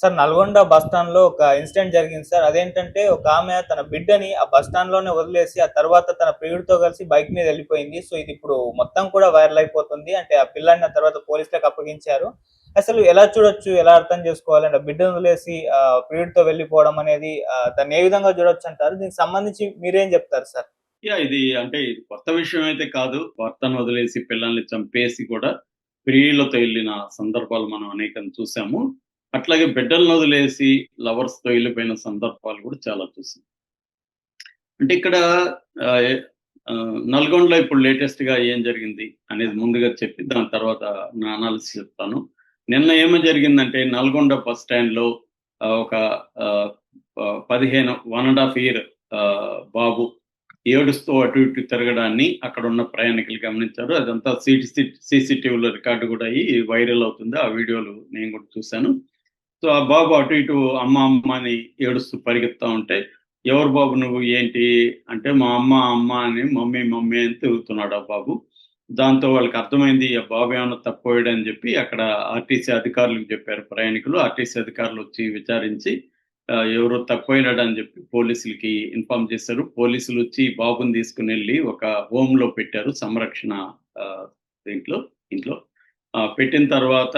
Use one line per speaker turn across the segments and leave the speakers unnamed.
Sir Nalgonda bus స్టాండ్లో ఒక incident జరిగింది సార్. అదేంటంటే ఒక ఆమె తన బిడ్డని ఆ బస్ స్టాండ్లోనే వదిలేసి ఆ తర్వాత తన ప్రియుడితో కలిసి బైక్ మీద వెళ్ళిపోయింది. సో ఇది ఇప్పుడు మొత్తం కూడా వైరల్ అయిపోతుంది. అంటే ఆ పిల్లాన్ని ఆ తర్వాత పోలీసులకు అప్పగించారు. అసలు ఎలా చూడొచ్చు ఎలా అర్థం చేసుకోవాలి? అంటే బిడ్డను వదిలేసి ఆ ప్రియుడితో వెళ్ళిపోవడం అనేది దాన్ని ఏ విధంగా చూడొచ్చు అంటారు? దీనికి సంబంధించి మీరేం చెప్తారు సార్?
యా ఇది అంటే ఇది కొత్త విషయం అయితే కాదు. భర్తను వదిలేసి పిల్లల్ని చంపేసి కూడా ప్రియులతో వెళ్ళిన సందర్భాలు మనం అనేకం చూసాము. అట్లాగే బిడ్డలను వదిలేసి లవర్స్తో వెళ్ళిపోయిన సందర్భాలు కూడా చాలా చూసాం. అంటే ఇక్కడ నల్గొండలో ఇప్పుడు లేటెస్ట్గా ఏం జరిగింది అనేది ముందుగా చెప్పి దాని తర్వాత నా అనాలిసిస్ చెప్తాను. నిన్న ఏమో జరిగిందంటే నల్గొండ బస్ స్టాండ్లో ఒక పదిహేను వన్ అండ్ హాఫ్ ఇయర్ బాబు ఏడుస్తూ అటు ఇటు తిరగడాన్ని అక్కడ ఉన్న ప్రయాణికులు గమనించారు. అదంతా సిటి సీసీటీవీలో రికార్డు కూడా అయ్యి వైరల్ అవుతుంది. ఆ వీడియోలు నేను కూడా చూశాను. సో ఆ బాబు అటు ఇటు అమ్మ అమ్మ అని ఏడుస్తూ పరిగెత్తా ఉంటే ఎవరు బాబు నువ్వు? ఏంటి? అంటే మా అమ్మ అమ్మ అని మమ్మీ మమ్మీ అని తిరుగుతున్నాడు ఆ బాబు. దాంతో వాళ్ళకి అర్థమైంది ఆ బాబు ఏమైనా తక్కువడు అని చెప్పి అక్కడ ఆర్టీసీ అధికారులకు చెప్పారు. ప్రయాణికులు ఆర్టీసీ అధికారులు వచ్చి విచారించి ఎవరో తక్కువైనాడు అని చెప్పి పోలీసులకి ఇన్ఫార్మ్ చేశారు. పోలీసులు వచ్చి బాబుని తీసుకుని వెళ్ళి ఒక హోమ్లో పెట్టారు సంరక్షణ దీంట్లో ఇంట్లో. పెట్టిన తర్వాత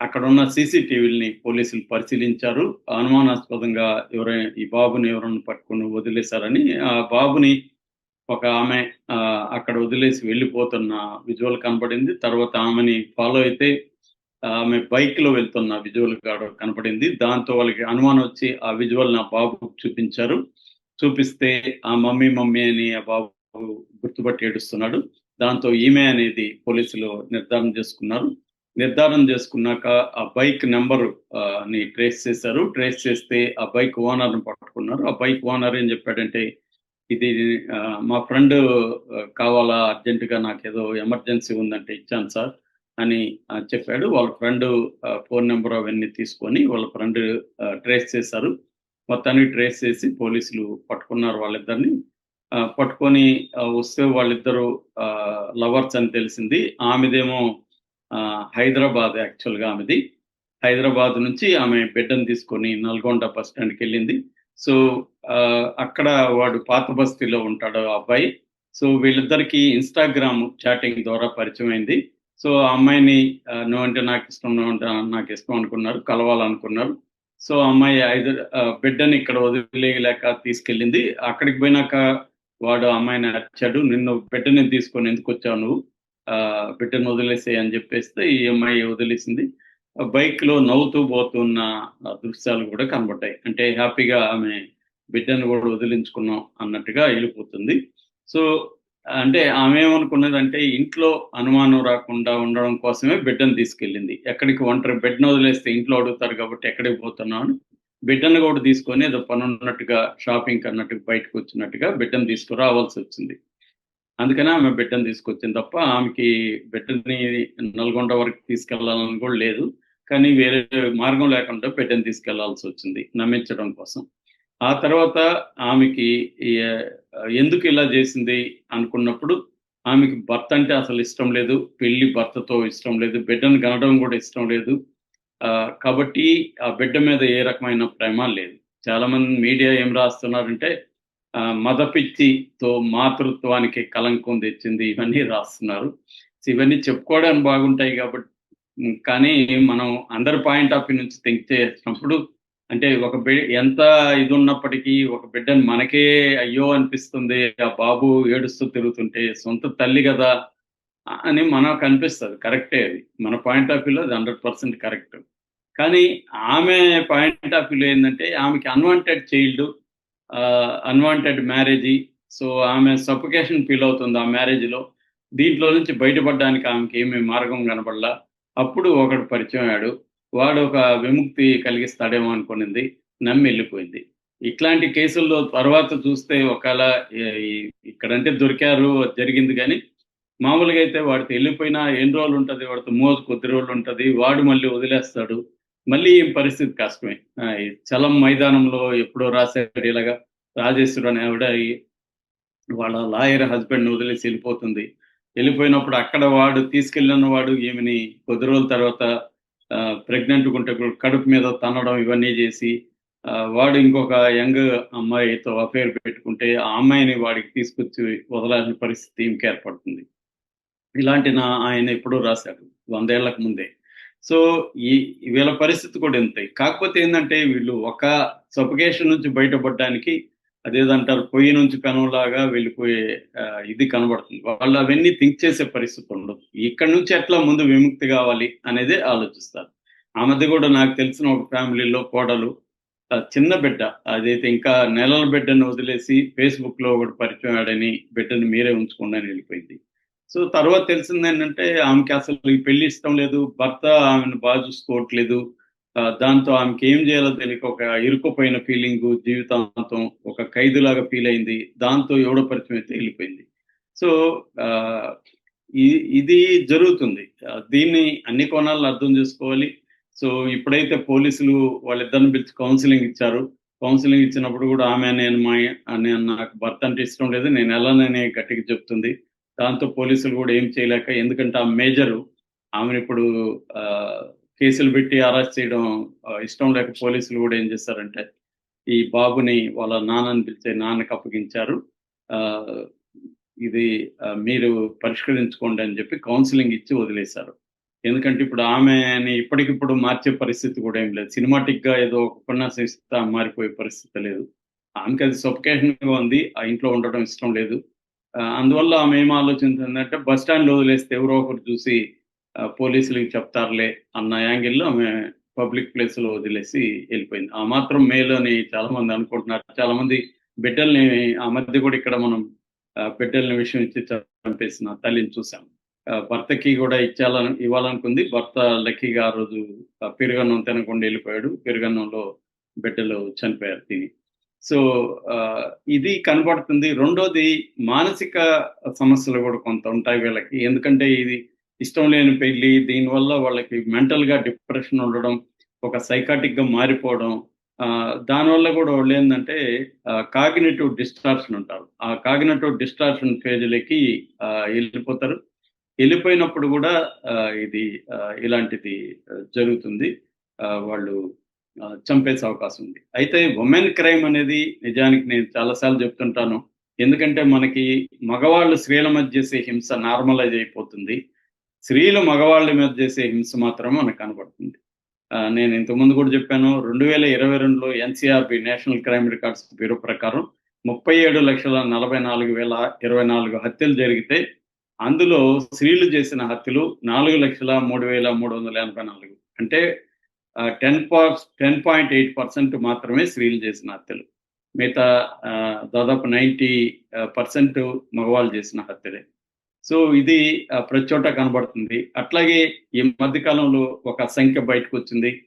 అక్కడ ఉన్న సీసీటీవీలని పోలీసులు పరిశీలించారు. అనుమానాస్పదంగా ఎవరైనా ఈ బాబుని ఎవరైనా పట్టుకుని వదిలేశారని ఆ బాబుని ఒక ఆమె అక్కడ వదిలేసి వెళ్ళిపోతున్న విజువల్ కనపడింది. తర్వాత ఆమెని ఫాలో అయితే ఆమె బైక్లో వెళ్తున్న విజువల్ కనపడింది. దాంతో వాళ్ళకి అనుమానం వచ్చి ఆ విజువల్ నా బాబు చూపించారు. చూపిస్తే ఆ మమ్మీ మమ్మీ అని ఆ బాబు గుర్తుపట్టి ఏడుస్తున్నాడు. దాంతో ఈమె అనేది పోలీసులు నిర్ధారణ చేసుకున్నారు. నిర్ధారణ చేసుకున్నాక ఆ బైక్ నెంబర్ని ట్రేస్ చేశారు. ట్రేస్ చేస్తే ఆ బైక్ ఓనర్ పట్టుకున్నారు. ఆ బైక్ ఓనర్ ఏం చెప్పాడంటే ఇది మా ఫ్రెండ్ కావాలా అర్జెంట్గా నాకు ఏదో ఎమర్జెన్సీ ఉందంటే ఇచ్చాను సార్ అని చెప్పాడు. వాళ్ళ ఫ్రెండ్ ఫోన్ నెంబర్ అవన్నీ తీసుకొని వాళ్ళ ఫ్రెండ్ ట్రేస్ చేశారు. మొత్తాన్ని ట్రేస్ చేసి పోలీసులు పట్టుకున్నారు వాళ్ళిద్దరిని. పట్టుకొని వస్తే వాళ్ళిద్దరు లవర్స్ అని తెలిసింది. ఆమెదేమో హైదరాబాద్ యాక్చువల్గా ఆమెది. హైదరాబాద్ నుంచి ఆమె బిడ్డను తీసుకొని నల్గొండ బస్ స్టాండ్కి వెళ్ళింది. సో ఆ, అక్కడ వాడు పాత బస్తీలో ఉంటాడు ఆ అబ్బాయి. సో వీళ్ళిద్దరికి ఇన్స్టాగ్రామ్ చాటింగ్ ద్వారా పరిచయం అయింది. సో ఆ అమ్మాయిని నువ్వంటే నాకు ఇష్టం నువ్వంటే నాకు ఇష్టం అనుకున్నారు కలవాలనుకున్నారు. సో అమ్మాయి ఐదు ఆ, బిడ్డని ఇక్కడ వదిలేయలేక తీసుకెళ్ళింది. అక్కడికి పోయినాక వాడు అమ్మాయిని అరిచాడు. నిన్ను బిడ్డని తీసుకొని ఎందుకు వచ్చావు నువ్వు? బిడ్డను వదిలేసే అని చెప్పేస్తే ఈ అమ్మాయి వదిలేసింది. బైక్లో నవ్వుతూ పోతున్న దృశ్యాలు కూడా కనబడ్డాయి. అంటే హ్యాపీగా ఆమె బిడ్డను కూడా వదిలించుకున్నాం అన్నట్టుగా వెళ్ళిపోతుంది. సో అంటే ఆమె ఏమనుకున్నదంటే ఇంట్లో అనుమానం రాకుండా ఉండడం కోసమే బిడ్డను తీసుకెళ్ళింది. ఎక్కడికి ఒంటరి బిడ్డను వదిలేస్తే ఇంట్లో అడుగుతారు కాబట్టి ఎక్కడికి పోతున్నాను బిడ్డను కూడా తీసుకొని ఏదో పని ఉన్నట్టుగా షాపింగ్ అన్నట్టుగా బయటకు వచ్చినట్టుగా బిడ్డను తీసుకురావాల్సి వచ్చింది. అందుకనే ఆమె బిడ్డను తీసుకొచ్చింది తప్ప ఆమెకి బిడ్డని నల్గొండ వరకు తీసుకెళ్ళాలని కూడా లేదు. కానీ వేరే మార్గం లేకుండా బిడ్డను తీసుకెళ్ళాల్సి వచ్చింది నమ్మించడం కోసం. ఆ తర్వాత ఆమెకి ఎందుకు ఇలా చేసింది అనుకున్నప్పుడు ఆమెకి భర్త అంటే అసలు ఇష్టం లేదు. పెళ్ళి భర్తతో ఇష్టం లేదు. బిడ్డను కనడం కూడా ఇష్టం లేదు. కాబట్టి ఆ బిడ్డ మీద ఏ రకమైన ప్రేమ లేదు. చాలా మంది మీడియా ఏం రాస్తున్నారంటే మదపిచ్చితో మాతృత్వానికి కలంకం తెచ్చింది ఇవన్నీ రాస్తున్నారు. ఇవన్నీ చెప్పుకోవడానికి బాగుంటాయి కాబట్టి కానీ మనం అందరి పాయింట్ ఆఫ్ వ్యూ నుంచి థింక్ చేసినప్పుడు అంటే ఒక బిడ్డ ఎంత ఇది ఉన్నప్పటికీ ఒక బిడ్డని మనకే అయ్యో అనిపిస్తుంది ఆ బాబు ఏడుస్తూ తిరుగుతుంటే సొంత తల్లి కదా అని మనకు అనిపిస్తుంది. కరెక్టే అది. మన పాయింట్ ఆఫ్ వ్యూలో అది హండ్రెడ్ పర్సెంట్ కరెక్ట్. కానీ ఆమె పాయింట్ ఆఫ్ వ్యూలో ఏంటంటే ఆమెకి unwanted child unwanted marriage so ఆమె సఫికేషన్ ఫీల్ అవుతుంది ఆ మ్యారేజ్లో దీంట్లో నుంచి బయటపడడానికి ఆమెకి ఏమీ మార్గం కనబడలా అప్పుడు ఒకడు పరిచయం అయ్యాడు. వాడు ఒక విముక్తి కలిగిస్తాడేమో అనుకునింది. నమ్మి వెళ్ళిపోయింది. ఇట్లాంటి కేసుల్లో తర్వాత చూస్తే ఒకవేళ ఇక్కడంటే దొరికారు జరిగింది కానీ మామూలుగా అయితే వాడితో వెళ్ళిపోయినా ఎన్ని రోజులు ఉంటుంది? వాడితో మోజు కొద్ది రోజులు ఉంటుంది. వాడు మళ్ళీ వదిలేస్తాడు. మళ్ళీ ఏం పరిస్థితి? కష్టమే. ఆ, చలం మైదానంలో ఎప్పుడో రాశారు ఇలాగా రాజేశ్వరు అనే ఆవిడ వాళ్ళ లాయర్ హస్బెండ్ వదిలేసి వెళ్ళిపోతుంది. వెళ్ళిపోయినప్పుడు అక్కడ వాడు తీసుకెళ్ళిన వాడు ఈమెని కొద్ది రోజుల తర్వాత ప్రెగ్నెంట్ ఉంటే కడుపు మీద తనడం ఇవన్నీ చేసి ఆ, వాడు ఇంకొక యంగ్ అమ్మాయితో అఫేర్ పెట్టుకుంటే ఆ అమ్మాయిని వాడికి తీసుకొచ్చి వదలాల్సిన పరిస్థితి ఇంక ఏర్పడుతుంది. ఇలాంటి నా ఆయన ఎప్పుడూ రాశాడు వందేళ్ళకు ముందే. సో ఈ వీళ్ళ పరిస్థితి కూడా ఇంతే. కాకపోతే ఏంటంటే వీళ్ళు ఒక సఫికేషన్ నుంచి బయటపడడానికి అదేదంటారు పొయ్యి నుంచి పెనంలాగా వెళ్ళిపోయే ఇది కనబడుతుంది. వాళ్ళు అవన్నీ థింక్ చేసే పరిస్థితి ఉండదు. ఇక్కడ నుంచి ఎట్లా ముందు విముక్తి కావాలి అనేది ఆలోచిస్తారు. ఆ మధ్య కూడా నాకు తెలిసిన ఒక ఫ్యామిలీలో కోడలు చిన్న బిడ్డ అదైతే ఇంకా నెలల బిడ్డను వదిలేసి ఫేస్బుక్లో ఒకటి పరిచయం ఆడని బిడ్డని మీరే ఉంచుకోండి అని వెళ్ళిపోయింది. సో తర్వాత తెలిసింది ఏంటంటే ఆమెకి అసలు ఈ పెళ్ళి ఇష్టం లేదు. భర్త ఆమెను బాగా చూసుకోవట్లేదు. దాంతో ఆమెకి ఏం చేయాలో తెలియక ఒక ఇరుకుపోయిన ఫీలింగ్ జీవితాంతం ఒక ఖైదులాగా ఫీల్ అయింది. దాంతో ఎవడో పరిచయం అయితే వెళ్ళిపోయింది. సో ఆ, ఇది జరుగుతుంది. దీన్ని అన్ని కోణాలను అర్థం చేసుకోవాలి. సో ఇప్పుడైతే పోలీసులు వాళ్ళిద్దరిని పిలిచి కౌన్సిలింగ్ ఇచ్చారు. కౌన్సిలింగ్ ఇచ్చినప్పుడు కూడా ఆమె నేను మా నేను నాకు భర్త అంటే ఇష్టం లేదు. నేను ఎలానని గట్టిగా చెప్తుంది. దాంతో పోలీసులు కూడా ఏం చేయలేక ఎందుకంటే ఆ మేజరు ఆమెను ఇప్పుడు ఆ, కేసులు పెట్టి అరెస్ట్ చేయడం ఇష్టం లేక పోలీసులు కూడా ఏం చేశారంటే ఈ బాబుని వాళ్ళ నాన్నని పిలిచే నాన్నకి అప్పగించారు. ఆ, ఇది మీరు పరిష్కరించుకోండి అని చెప్పి కౌన్సిలింగ్ ఇచ్చి వదిలేశారు. ఎందుకంటే ఇప్పుడు ఆమెని ఇప్పటికిప్పుడు మార్చే పరిస్థితి కూడా ఏం లేదు. సినిమాటిక్గా ఏదో ఒక ఉపన్యాసం ఇస్తా మారిపోయే పరిస్థితి లేదు. ఆమెకి అది సొఫికేషన్గా ఉంది. ఆ ఇంట్లో ఉండడం ఇష్టం లేదు. అందువల్ల ఆమె ఏం ఆలోచించిందంటే బస్ స్టాండ్లో వదిలేస్తే ఎవరో ఒకరు చూసి పోలీసులకి చెప్తారులే అన్న యాంగిల్లో ఆమె పబ్లిక్ ప్లేస్లో వదిలేసి వెళ్ళిపోయింది. ఆ మాత్రం మేలు అని చాలా మంది అనుకుంటున్నారు. చాలా మంది బిడ్డల్ని ఆ మధ్య కూడా ఇక్కడ మనం ఆ, బిడ్డల్ని విషయం ఇచ్చి చంపేసిన తల్లిని చూసాం. ఆ, భర్తకి కూడా ఇచ్చాలని ఇవ్వాలనుకుంది. భర్త లక్కీగా ఆ రోజు పెరుగన్నం తినకుండా వెళ్ళిపోయాడు. పెరుగన్నంలో బిడ్డలు చనిపోయారు. తిని సో ఆ, ఇది కనబడుతుంది. రెండోది మానసిక సమస్యలు కూడా కొంత ఉంటాయి వీళ్ళకి. ఎందుకంటే ఇది ఇష్టం లేని పెళ్ళి దీనివల్ల వాళ్ళకి మెంటల్గా డిప్రెషన్ ఉండడం ఒక సైకాటిక్గా మారిపోవడం ఆ, దానివల్ల కూడా వాళ్ళు ఏంటంటే కాగ్నేటివ్ డిస్టార్షన్ ఉంటారు ఆ కాగ్నేటివ్ డిస్టార్షన్ ఫేజ్లకి వెళ్ళిపోతారు. వెళ్ళిపోయినప్పుడు కూడా ఇది ఆ, ఇలాంటిది జరుగుతుంది. ఆ, వాళ్ళు చంపేసే అవకాశం ఉంది. అయితే ఉమెన్ క్రైమ్ అనేది నిజానికి నేను చాలాసార్లు చెప్తుంటాను. ఎందుకంటే మనకి మగవాళ్ళు స్త్రీల మధ్య చేసే హింస నార్మలైజ్ అయిపోతుంది. స్త్రీలు మగవాళ్ళ మీద చేసే హింస మాత్రం మనకు కనబడుతుంది. ఆ, నేను ఇంతకుముందు కూడా చెప్పాను రెండు వేల ఇరవై రెండులో NCRB national crime records bureau ప్రకారం ముప్పై ఏడు లక్షల నలభై నాలుగు వేల ఇరవై నాలుగు హత్యలు జరిగితే అందులో స్త్రీలు చేసిన హత్యలు నాలుగు లక్షల మూడు వేల మూడు వందల ఎనభై నాలుగు. అంటే ten point ten point eight percent మాత్రమే స్త్రీలు చేసిన హత్యలు. మిగతా ఆ, దాదాపు నైంటీ పర్సెంట్ మగవాళ్ళు చేసిన హత్యలే. సో ఇది ప్రతి చోట కనబడుతుంది. అట్లాగే ఈ మధ్య కాలంలో ఒక సంఖ్య బయటకు వచ్చింది.